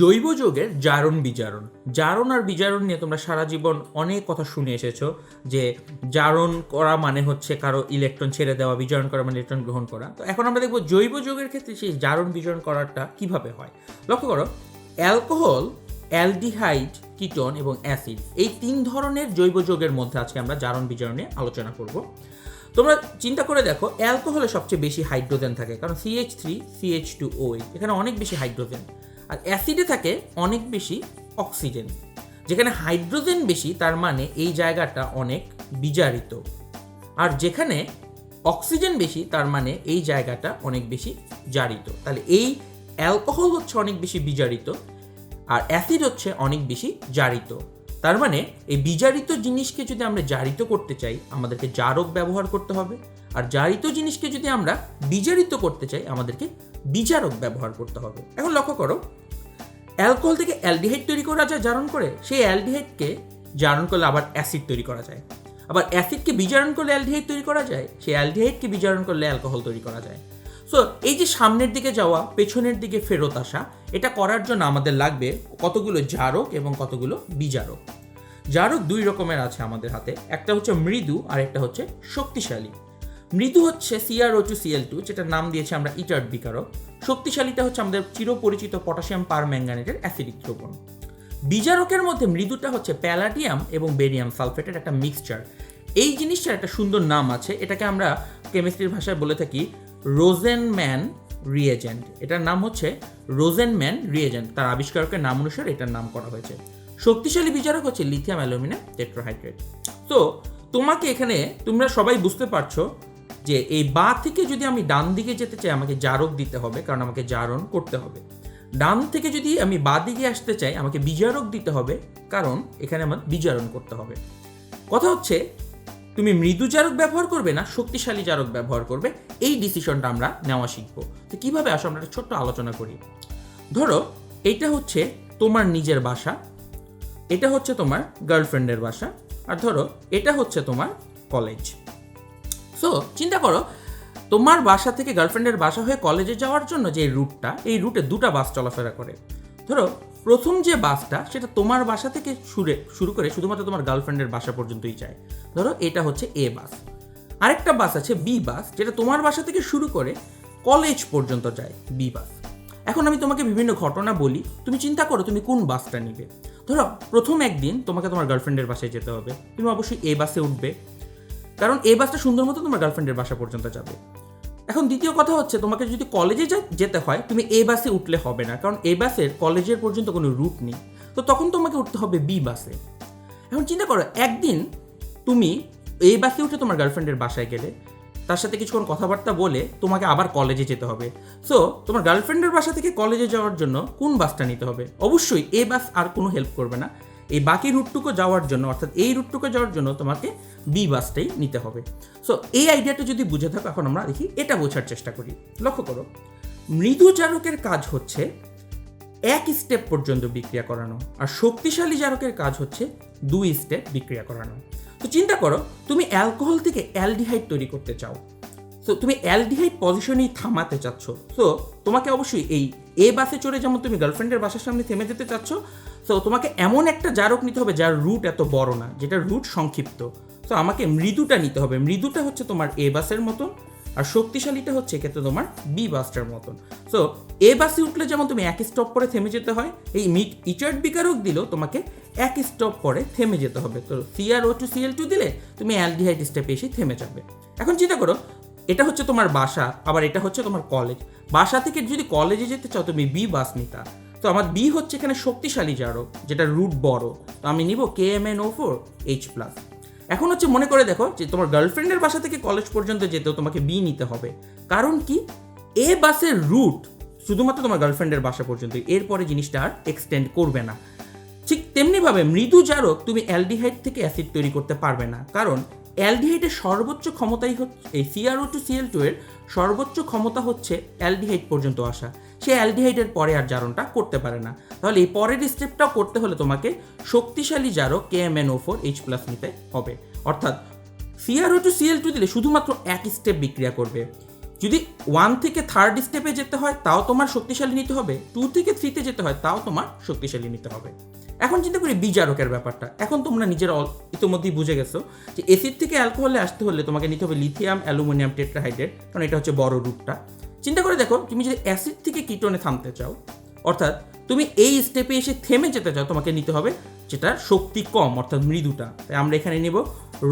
জৈব যোগের জারণ বিজারণ। জারণ আর বিজারণ নিয়ে তোমরা সারা জীবন অনেক কথা শুনে এসেছ যে জারণ করা মানে হচ্ছে কারও ইলেকট্রন ছেড়ে দেওয়া, বিজারণ করা মানে ইলেকট্রন গ্রহণ করা। তো এখন আমরা দেখব জৈব যোগের ক্ষেত্রে সেই জারণ বিজারণ করাটা কীভাবে হয়। লক্ষ্য করো, অ্যালকোহল, অ্যালডিহাইড, কিটন এবং অ্যাসিড এই তিন ধরনের জৈব যোগের মধ্যে আজকে আমরা জারণ বিজারণ নিয়ে আলোচনা করব। তোমরা চিন্তা করে দেখো, অ্যালকোহলে সবচেয়ে বেশি হাইড্রোজেন থাকে, কারণ C H three C H two ও এখানে অনেক বেশি হাইড্রোজেন আর অ্যাসিডে থাকে অনেক বেশি অক্সিজেন, যেখানে হাইড্রোজেন বেশি, তার মানে এই জায়গাটা অনেক বিজারিত। আর যেখানে অক্সিজেন বেশি, তার মানে এই জায়গাটা অনেক বেশি জারিত। তাহলে এই অ্যালকোহল হচ্ছে অনেক বেশি বিজারিত আর অ্যাসিড হচ্ছে অনেক বেশি জারিত। তার মানে এই বিজারিত জিনিসকে যদি আমরা জারিত করতে চাই, আমাদেরকে জারক ব্যবহার করতে হবে। আর জারিত জিনিসকে যদি আমরা বিজারিত করতে চাই, আমাদেরকে বিজারক ব্যবহার করতে হবে। এখন লক্ষ্য করো অ্যালকোহল থেকে অ্যালডিহাইড তৈরি করা যায় জারণ করে, সেই অ্যালডিহাইডকে জারণ করলে আবার অ্যাসিড তৈরি করা যায়। আবার অ্যাসিডকে বিজারণ করলে অ্যালডিহাইড তৈরি করা যায়, সেই অ্যালডিহাইডকে বিজারণ করলে অ্যালকোহল তৈরি করা যায়। সো এই যে সামনের দিকে যাওয়া, পেছনের দিকে ফেরত আসা, এটা করার জন্য আমাদের লাগবে কতগুলো জারক এবং কতগুলো বিজারক। জারক দুই রকমের আছে আমাদের হাতে, একটা হচ্ছে মৃদু আর একটা হচ্ছে শক্তিশালী। মৃদু হচ্ছে সিআরও টু সিএল টু যেটার নাম দিয়েছে আমরা ইটার বিকারক। শক্তিশালীটা হচ্ছে আমাদের চিরপরিচিত পটাশিয়াম পার ম্যাঙ্গানেটের অ্যাসিডিক দ্রবণ। বিজারকের মধ্যে মৃদুটা হচ্ছে প্যালাডিয়াম এবং বেরিয়াম সালফেটের একটা মিক্সচার। এই জিনিসটার একটা সুন্দর নাম আছে, এটাকে আমরা কেমিস্ট্রির ভাষায় বলে থাকি রোজেনম্যান রিয়েজেন্ট। এটার নাম হচ্ছে রোজেনম্যান রিয়েজেন্ট। তার আবিষ্কারকের নাম অনুসারে এটার নাম করা হয়েছে। শক্তিশালী বিচারক হচ্ছে লিথিয়াম অ্যালুমিনিয়াম টেট্রাহাইড্রেট। তো তোমাকে এখানে তোমরা সবাই বুঝতে পারছ যে এই বা থেকে যদি আমি ডান দিকে যেতে চাই, আমাকে জারক দিতে হবে, কারণ আমাকে জারণ করতে হবে। ডান থেকে যদি আমি বা দিকে আসতে চাই, আমাকে বিজারক দিতে হবে, কারণ এখানে আমার বিজারণ করতে হবে। কথা হচ্ছে, তুমি মৃদু জারক ব্যবহার করবে না, শক্তিশালী জারক ব্যবহার করবে, এই ডিসিশনটা আমরা নেওয়া শিখব। তো কীভাবে আসো, আমরা একটা ছোট্ট আলোচনা করি। ধরো, এইটা হচ্ছে তোমার নিজের বাসা, এটা হচ্ছে তোমার গার্লফ্রেন্ডের বাসা, আর ধরো, এটা হচ্ছে তোমার কলেজ সো চিন্তা করো, তোমার বাসা থেকে গার্লফ্রেন্ডের বাসা হয়ে কলেজে যাওয়ার জন্য যে রুটটা এই রুটে দুটা বাস চলাফেরা করে। ধরো, প্রথম যে বাসটা সেটা তোমার বাসা থেকে শুরু শুরু করে শুধুমাত্র তোমার গার্লফ্রেন্ডের বাসা পর্যন্তই যায়। ধরো, এটা হচ্ছে এ বাস আরেকটা বাস আছে বি বাস যেটা তোমার বাসা থেকে শুরু করে কলেজ পর্যন্ত যায় বি বাস এখন আমি তোমাকে বিভিন্ন ঘটনা বলি, তুমি চিন্তা করো তুমি কোন বাসটা নিবে। ধরো, প্রথম একদিন তোমাকে তোমার গার্লফ্রেন্ডের বাসায় যেতে হবে। তুমি অবশ্যই এ বাসে উঠবে। কারণ এই বাসটা সুন্দর মতো তোমার গার্লফ্রেন্ডের বাসা পর্যন্ত যাবে। এখন দ্বিতীয় কথা হচ্ছে, তোমাকে যদি কলেজে যেতে হয়, তুমি এ বাসে উঠলে হবে না, কারণ এ বাসের কলেজের পর্যন্ত কোনো রুট নেই। তো তখন তোমাকে উঠতে হবে বি বাসে। এখন চিন্তা করো, একদিন তুমি এই বাসে উঠে তোমার গার্লফ্রেন্ডের বাসায় গেলে, তার সাথে কিছুক্ষণ কথাবার্তা বলে তোমাকে আবার কলেজে যেতে হবে। সো তোমার গার্লফ্রেন্ডের বাসা থেকে কলেজে যাওয়ার জন্য কোন বাসটা নিতে হবে? অবশ্যই এ বাস আর কোনো হেল্প করবে না। এই বাকি রুটটুকু যাওয়ার জন্য, অর্থাৎ এই রুটটুকু যাওয়ার জন্য তোমাকে বি বাসটাই নিতে হবে। সো এই আইডিয়াটা যদি বুঝে থাকো, এখন আমরা দেখি এটা বোঝার চেষ্টা করি। লক্ষ্য করো, মৃদু জারকের কাজ হচ্ছে এক স্টেপ পর্যন্ত বিক্রিয়া করানো, আর শক্তিশালী জারকের কাজ হচ্ছে দুই স্টেপ বিক্রিয়া করানো। তো চিন্তা করো, তুমি অ্যালকোহল থেকে অ্যালডিহাইড তৈরি করতে চাও। তো তুমি অ্যালডিহাইড পজিশনেই থামাতে চাচ্ছ। তো তোমাকে অবশ্যই এই এ বাসে চড়ে, যেমন তুমি গার্লফ্রেন্ডের বাসার সামনে থেমে যেতে চাচ্ছ তো তোমাকে এমন একটা জারক নিতে হবে যার রুট এত বড় না যেটা রুট সংক্ষিপ্ত। তো আমাকে মৃদুটা নিতে হবে। মৃদুটা হচ্ছে তোমার এ বাসের মতন, আর শক্তিশালীটা হচ্ছে এক্ষেত্রে তোমার বি বাসটার মতন। সো এ বাসে উঠলে যেমন তুমি এক স্টপ পরে থেমে যেতে হয়, এই মিট ইচার্ড বিকারক দিলেও তোমাকে এক স্টপ পরে থেমে যেতে হবে। তো C R O two C L two দিলে তুমি অ্যালডিহাইড স্টেপে এসে থেমে যাবে। এখন চিন্তা করো, এটা হচ্ছে তোমার বাসা, আবার এটা হচ্ছে তোমার কলেজ বাসা থেকে যদি কলেজে যেতে চাও, তুমি বি বাস নিতা। তো আমার বি হচ্ছে এখানে শক্তিশালী জারক, যেটা রুট বড়। তো আমি নিব K M N O four H plus এখন হচ্ছে মনে করে দেখো যে তোমার গার্লফ্রেন্ডের বাসা থেকে কলেজ পর্যন্ত যেতেও তোমাকে বি নিতে হবে। কারণ কি? এ বাসের রুট শুধুমাত্র তোমার গার্লফ্রেন্ডের বাসা পর্যন্ত এরপরে জিনিসটা আর এক্সটেন্ড করবে না। ঠিক তেমনিভাবে মৃদু জারক তুমি অ্যালডিহাইড থেকে অ্যাসিড তৈরি করতে পারবে না। কারণ অ্যালডিহাইডের সর্বোচ্চ ক্ষমতাই হচ্ছে, এই সিআরও টু সিএল টু এর সর্বোচ্চ ক্ষমতা হচ্ছে অ্যালডিহাইড পর্যন্ত আসা। সে অ্যালডিহাইডের পরে আর জারণটা করতে পারে না। তাহলে এই পরের স্টেপটা করতে হলে তোমাকে শক্তিশালী জারক K M N O four H plus নিতে হবে। অর্থাৎ সিআরও টু সিএল টু দিলে শুধুমাত্র এক স্টেপ বিক্রিয়া করবে। যদি ওয়ান থেকে থার্ড স্টেপে যেতে হয়, তাও তোমার শক্তিশালী নিতে হবে। টু থেকে থ্রিতে যেতে হয়, তাও তোমার শক্তিশালী নিতে হবে। এখন চিন্তা করি বিজারকের ব্যাপারটা। এখন তোমরা নিজের ইতিমধ্যেই বুঝে গেছো যে এসিড থেকে অ্যালকোহলে আসতে হলে তোমাকে নিতে হবে লিথিয়াম অ্যালুমিনিয়াম টেট্রাহাইড্রেট কারণ এটা হচ্ছে বড় রূপটা চিন্তা করে দেখো, তুমি যদি অ্যাসিড থেকে কিটোনে থামতে চাও, অর্থাৎ তুমি এই স্টেপে এসে থেমে যেতে চাও, তোমাকে নিতে হবে যেটা শক্তি কম, অর্থাৎ মৃদুটা। তাই আমরা এখানে নিব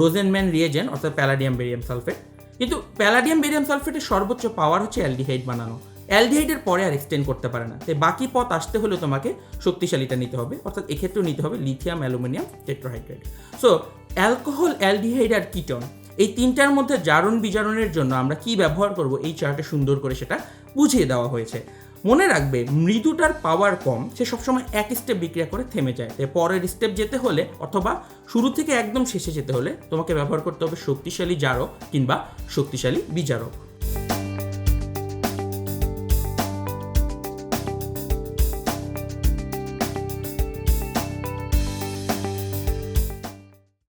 রোজেনম্যান রিয়েজেন অর্থাৎ প্যালাডিয়াম বেরিয়াম সালফেট কিন্তু প্যালাডিয়াম বেরিয়াম সালফেটের সর্বোচ্চ পাওয়ার হচ্ছে অ্যালডিহাইড বানানো। অ্যালডিহাইডের পরে আর এক্সটেন্ড করতে পারে না। তাই বাকি পথ আসতে হলে তোমাকে শক্তিশালীটা নিতে হবে, অর্থাৎ এক্ষেত্রেও নিতে হবে lithium aluminium tetrahydrate so alcohol aldehyde আর কিটন এই তিনটার মধ্যে জারণ বিজারণের জন্য আমরা কি ব্যবহার করব এই চার্টে সুন্দর করে সেটা বুঝিয়ে দেওয়া হয়েছে। মনে রাখবে, মৃদুটার পাওয়ার কম, সে সবসময় এক স্টেপ বিক্রিয়া করে থেমে যায়। তাই পরের স্টেপ যেতে হলে অথবা শুরু থেকে একদম শেষে যেতে হলে তোমাকে ব্যবহার করতে হবে শক্তিশালী জারক কিংবা শক্তিশালী বিজারক।